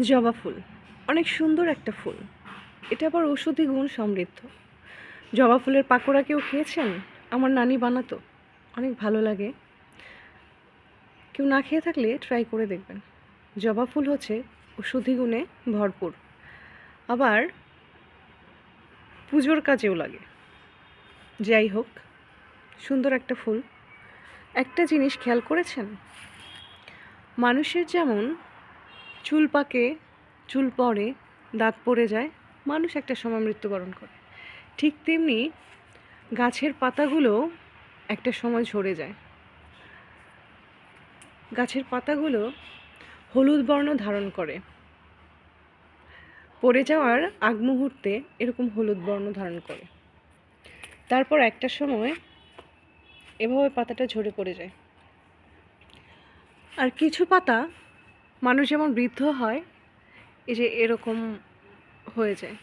জবা ফুল। অনেক সুন্দর একটা ফুল। এটা আবার ঔষধি গুণ সমৃদ্ধ। জবা ফুলের পাকোড়া কেউ খেয়েছেন? আমার নানি বানাতো। অনেক ভালো লাগে। কেউ না খেয়ে থাকলে ট্রাই করে দেখবেন। জবা ফুল হচ্ছে ঔষধি গুণে ভরপুর। আবার পুজোর কাজেও লাগে। যাই হোক, সুন্দর একটা ফুল। একটা জিনিস খেয়াল করেছেন? মানুষের যেমন চুল পাকে, চুল পড়ে, দাঁত পড়ে যায়, মানুষ একটা সময় মৃত্যুবরণ করে। ঠিক তেমনি গাছের পাতাগুলো একটা সময় ঝরে যায়। গাছের পাতাগুলো হলুদ বর্ণ ধারণ করে। পড়ে যাওয়ার আগ মুহূর্তে এরকম হলুদ বর্ণ ধারণ করে। তারপর একটা সময় এভাবে পাতাটা ঝরে পড়ে যায়। আর কিছু পাতা মানুষ যেমন বৃদ্ধ হয়, এই যে এরকম হয়ে যায়।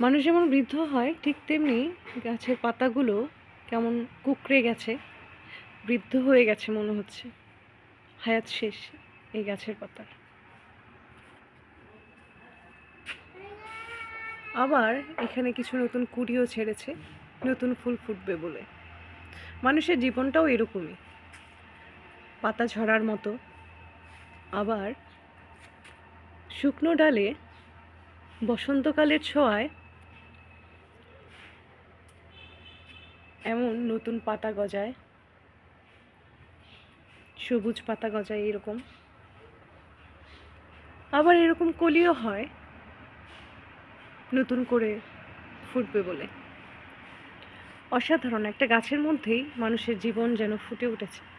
মানুষ যেমন বৃদ্ধ হয়, ঠিক তেমনি গাছের পাতাগুলো কেমন কুকড়ে গেছে, বৃদ্ধ হয়ে গেছে মনে হচ্ছে। হায়াত শেষ এই গাছের পাতার। আবার এখানে কিছু নতুন কুড়িও ছেড়েছে, নতুন ফুল ফুটবে বলে। মানুষের জীবনটাও এরকমই। পাতা ঝরার মতো আবার শুকনো ডালে বসন্তকালের ছোঁয়ায় এমন নতুন পাতা গজায়, সবুজ পাতা গজায় এরকম। আবার এরকম কলিও হয়, নতুন করে ফুটবে বলে। অসাধারণ, একটা গাছের মধ্যেই মানুষের জীবন যেন ফুটে উঠেছে।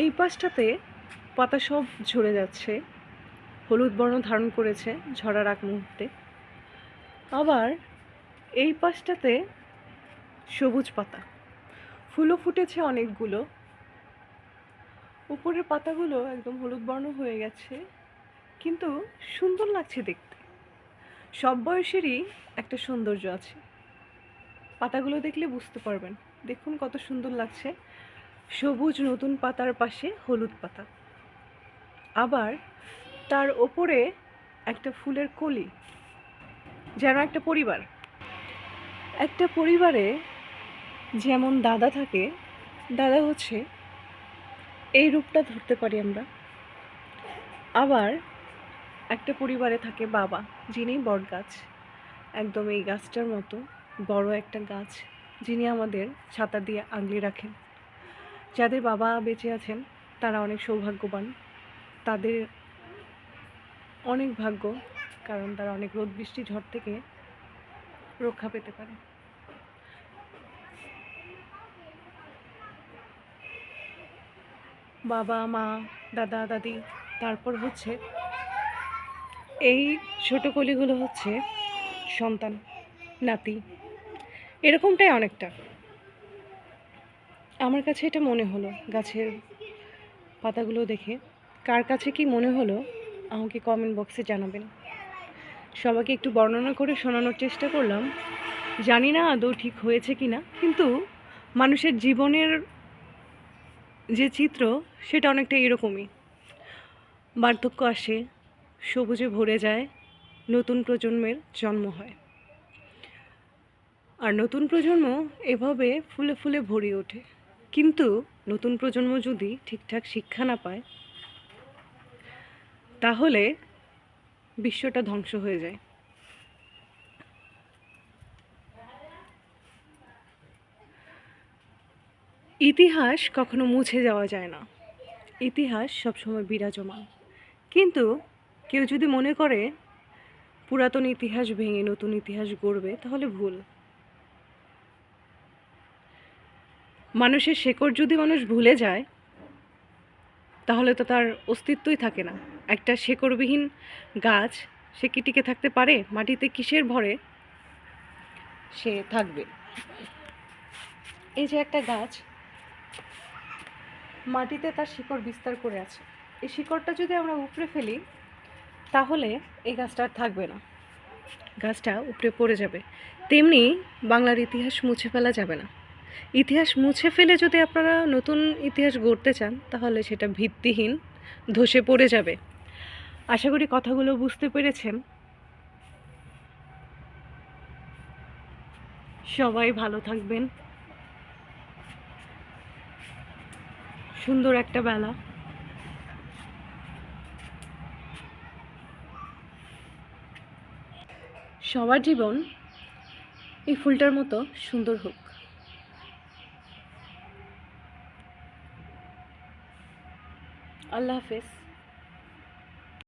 এই পাশটাতে পাতা সব ঝরে যাচ্ছে। হলুদ বর্ণ ধারণ করেছে ঝরার আগ মুহূর্তে। আবার এই পাশটাতে সবুজ পাতা। ফুলও ফুটেছে অনেকগুলো। উপরের পাতাগুলো একদম হলুদ বর্ণ হয়ে গেছে, কিন্তু সুন্দর লাগছে দেখতে। সব বয়সেরই একটা সৌন্দর্য আছে। পাতাগুলো দেখলে বুঝতে পারবেন। দেখুন কত সুন্দর লাগছে। সবুজ নতুন পাতার পাশে হলুদ পাতা। আবার তার ওপরে একটা ফুলের কলি, যেন একটা পরিবার। একটা পরিবারে যেমন দাদা থাকে, দাদা হচ্ছে এই রূপটা ধরতে পারি আমরা। আবার একটা পরিবারে থাকে বাবা, যিনি বট গাছ একদম এই গাছটার মতো বড় একটা গাছ, যিনি আমাদের ছাতা দিয়ে আগলে রাখেন। যাদের বাবা বেঁচে আছেন, তারা অনেক সৌভাগ্যবান। তাদের অনেক ভাগ্য, কারণ তারা অনেক রোদ বৃষ্টি ঝড় থেকে রক্ষা পেতে পারে। বাবা, মা, দাদা, দাদি, তারপর হচ্ছে এই ছোট কলিগুলো হচ্ছে সন্তান, নাতি। এরকমটাই অনেকটা। আমার কাছে এটা মনে হলো গাছের পাতাগুলো দেখে। কার কাছে কি মনে হলো, আমাকে কমেন্ট বক্সে জানাবেন। সবাইকে একটু বর্ণনা করে শোনানোর চেষ্টা করলাম। জানি না আদৌ ঠিক হয়েছে কি না কিন্তু মানুষের জীবনের যে চিত্র, সেটা অনেকটা এরকমই। বার্ধক্য আসে, সবুজে ভরে যায়, নতুন প্রজন্মের জন্ম হয়। আর নতুন প্রজন্ম এভাবে ফুলে ফুলে ভরে ওঠে। কিন্তু নতুন প্রজন্ম যদি ঠিকঠাক শিক্ষা না পায়, তাহলে বিশ্বটা ধ্বংস হয়ে যায়। ইতিহাস কখনো মুছে যাওয়া যায় না। ইতিহাস সবসময় বিরাজমান। কিন্তু কেউ যদি মনে করে, পুরাতন ইতিহাস ভেঙে নতুন ইতিহাস গড়বে, তাহলে ভুল। মানুষের শেকড় যদি মানুষ ভুলে যায়, তাহলে তো তার অস্তিত্বই থাকে না। একটা শেকড়বিহীন গাছ, সে কি টিকে থাকতে পারে? মাটিতে কিসের ভরে সে থাকবে? এই যে একটা গাছ, মাটিতে তার শিকড় বিস্তার করে আছে। এই শিকড়টা যদি আমরা উপড়ে ফেলি, তাহলে এই গাছটা আর থাকবে না। গাছটা উপড়ে পড়ে যাবে। তেমনি বাংলার ইতিহাস মুছে ফেলা যাবে না। ইতিহাস মুছে ফেলে যদি আপনারা নতুন ইতিহাস গড়তে চান, তাহলে সেটা ভিত্তিহীন, ধসে পড়ে যাবে। আশা করি কথাগুলো বুঝতে পেরেছেন। সবাই ভালো থাকবেন। সুন্দর একটা বেলা। সবার জীবন এই ফুলটার মতো সুন্দর হোক। আল্লাহ হাফেজ।